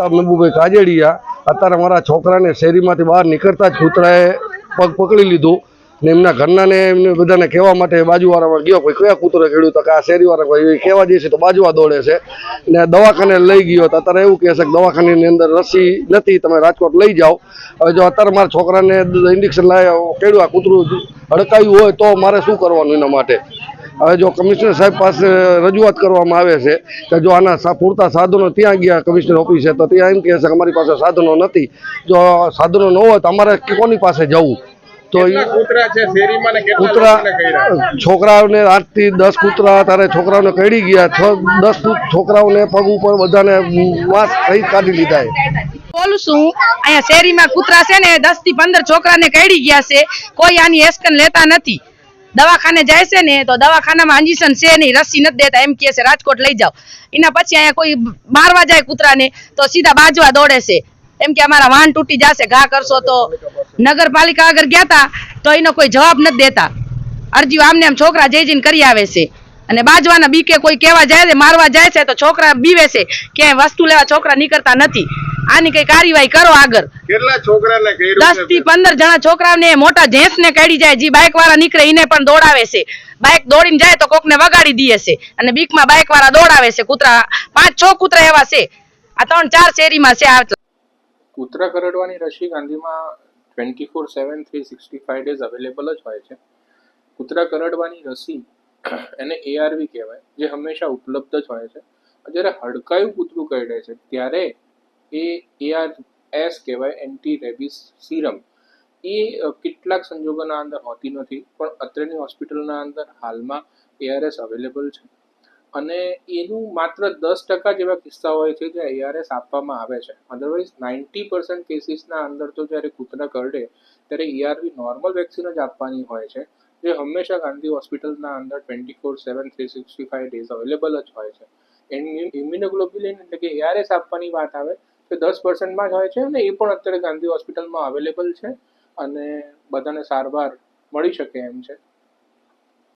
પ્રતાપ નબુભાઈ કાજેડિયા અત્યારે મારા છોકરાને શેરીમાંથી બહાર નીકળતા જ કૂતરાએ પગ પકડી લીધું ને એમના ઘરનાને એમને બધાને કહેવા માટે બાજુવાળામાં ગયો, કોઈ કયા કૂતરો ખેડ્યું તો કે આ શેરીવાળા કોઈ? કહેવા જઈએ તો બાજુવા દોડે છે. ને દવાખાને લઈ ગયો તો અત્યારે એવું કહે છે કે દવાખાનાની અંદર રસી નથી, તમે રાજકોટ લઈ જાઓ. હવે જો અત્યારે મારા છોકરાને ઇન્જેક્શન લાવ્યા ખેડ્યું આ કૂતરું હડકાયું હોય તો મારે શું કરવાનું એના માટે? હવે જો કમિશનર સાહેબ પાસે રજૂઆત કરવામાં આવે છે કે જો આના પૂરતા સાધનો ત્યાં ગયા કમિશનર ઓફિસે તો ત્યાં એમ કહે છે કે અમારી પાસે સાધનો નથી. જો સાધનો ન હોય તો અમારે કોની પાસે જવું? તો કૂતરા? છોકરાઓને આઠથી દસ કૂતરા તારે છોકરાઓને કડી ગયા? છ દસ છોકરાઓને પગ ઉપર બધાને વાસ થઈ કાઢી લીધા છે. બોલું છું અહીંયા શેરીમાં કૂતરા છે ને દસથી પંદર છોકરાને કઈડી ગયા છે કોઈ આની એસ્કન લેતા નથી. દવાખાને જાય છે ને, તો દવાખાનામાં ઇન્જેક્શન છે નહીં, રસી નથી દેતા, એમ કહે છે, રાજકોટ લઈ જાઓ. એના પછી અહીંયા કોઈ મારવા જાય કૂતરાને, તો સીધા બાજવા દોડે છે. એમ કે અમારા વાહન તૂટી જશે, ઘા કરશો તો. નગરપાલિકા આગળ ગયા તા, તો એનો કોઈ જવાબ નથી દેતા. અરજી આમને આમ છોકરા જઈ જઈને કરી આવે છે. અને બાજવાના બીકે કોઈ કહેવા જાય છે મારવા જાય છે, તો છોકરા બીવે છે. ક્યાંય વસ્તુ લેવા છોકરા નીકળતા નથી. આની કઈ કાર્યવાહી કરો આગળ. કેટલા છોકરાને દસથી પંદર જણા છોકરાઓને મોટા જેન્ટ્સ ને કાઢી જાય જે બાઇક વાળા નીકળે એને પણ દોડાવે છે. બાઇક દોડીને જાય તો કોકને વગાડી દે છે. અને બીકમાં બાઇક વાળા દોડાવે છે. કૂતરા પાંચ છ કૂતરા એવા છે. આ ત્રણ ચાર શેરીમાં છે આ. કૂતરા કરડવાની રસી ગાંધીમાં twenty four seven three sixty five days available જ હોય છે. કૂતરા કરડવાની રસી એને એઆરવી કહેવાય જે હંમેશા ઉપલબ્ધ જ હોય છે. જ્યારે હડકાયું કૂતરું કરડે છે ત્યારે એ એઆર એસ કહેવાય એન્ટી રેબિસ સિરમ. એ કેટલાક સંજોગોના અંદર હોતી નથી, પણ અત્રેની હોસ્પિટલના અંદર હાલમાં એઆરએસ અવેલેબલ છે. અને એનું માત્ર દસ ટકા જેવા કિસ્સા હોય છે જ્યાં એઆરએસ આપવામાં આવે છે. અધરવાઇઝ નાઇન્ટી પર્સન્ટ કેસીસના અંદર તો જ્યારે કૂતરા કરડે, ત્યારે ઈઆરવી નોર્મલ વેક્સિન જ આપવાની હોય છે, જે હંમેશા ગાંધી હોસ્પિટલના અંદર twenty four seven, three sixty five days available જ હોય છે. ઇમ્યુનોગ્લોબ્યુલિન એટલે કે એઆરએસ આપવાની વાત આવે તો દસ પર્સન્ટમાં જ હોય છે અને એ પણ અત્યારે ગાંધી હોસ્પિટલમાં અવેલેબલ છે અને બધાને સારવાર મળી શકે એમ છે.